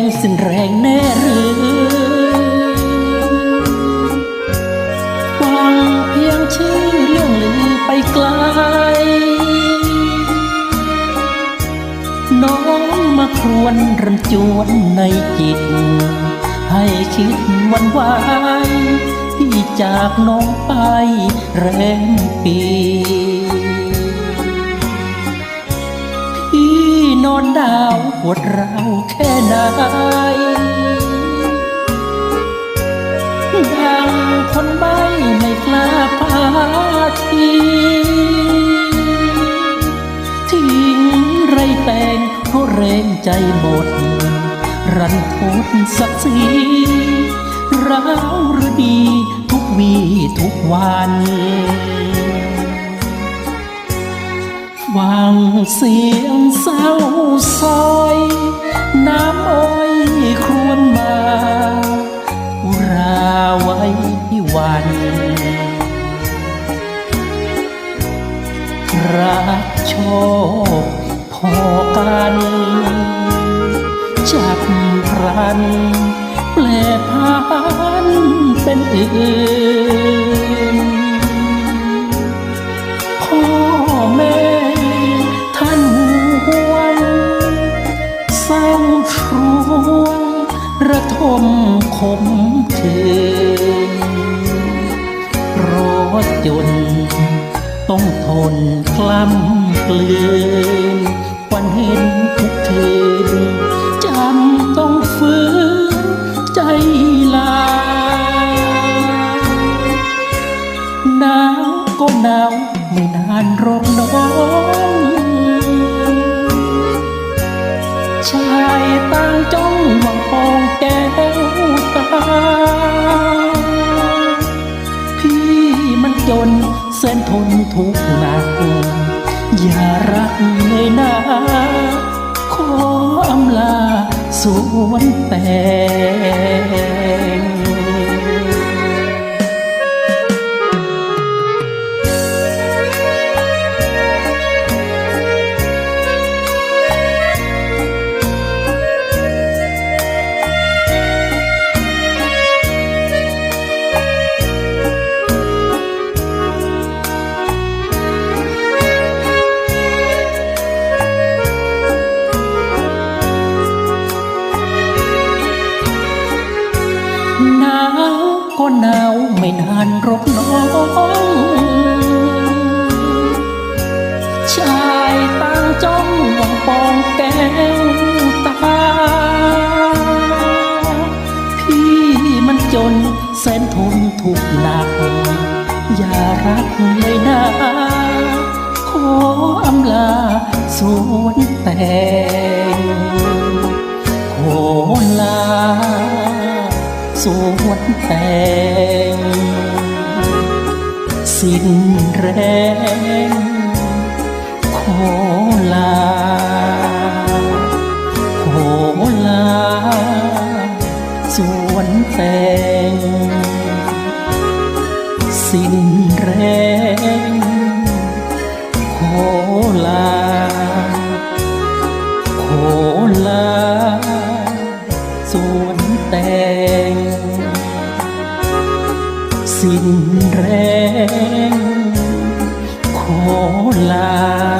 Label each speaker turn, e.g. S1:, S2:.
S1: งสิ้นแรงแน่หรือฟังเพียงชื่อเรื่องลือไปไกล น้องมาครวนรันจวนในจิต ให้คิดวันวายที่จากน้องไปแรมปี อนดาวปวดร้าวแค่ไหนดังคนใบไม่กล้าพาทีทิ้งไรแตงเพราะแรงใจหมด รันทดศักดิ์ศรีร้าวหรือดี ทุกวีทุกวัน เสียงเศร้าซอย น้ำอ้อยครวนมา อุราไว้วันรักชอบพอกันจับพรันแปลพันเป็นอื่น ขมขืนราะจน ต้องทนกล้ำกลืนวันเห็นทุกคืนจำต้องฝืนใจลาหนาวก็หนาวไม่นานรอกน้องชายต่างจ้องหวังปองแก้ว พี่มันจนเส้นทนทุกหนัก อย่ารักเลยนะ ขออำลาสวนแต่ ก็หนาวไม่นานรอกน้องชายต่างจ้องหวังปองแก้วตา พี่มันจนแสนทนทุกหนัก อย่ารักเลยนะขออำลาสวนแต่งโหลาสวนแต่ง สิ้นแรงขอลาโหลาสวนแตงสิ้นแรงขอลาโคลาสวนแตง สิ้นแรง ขอลา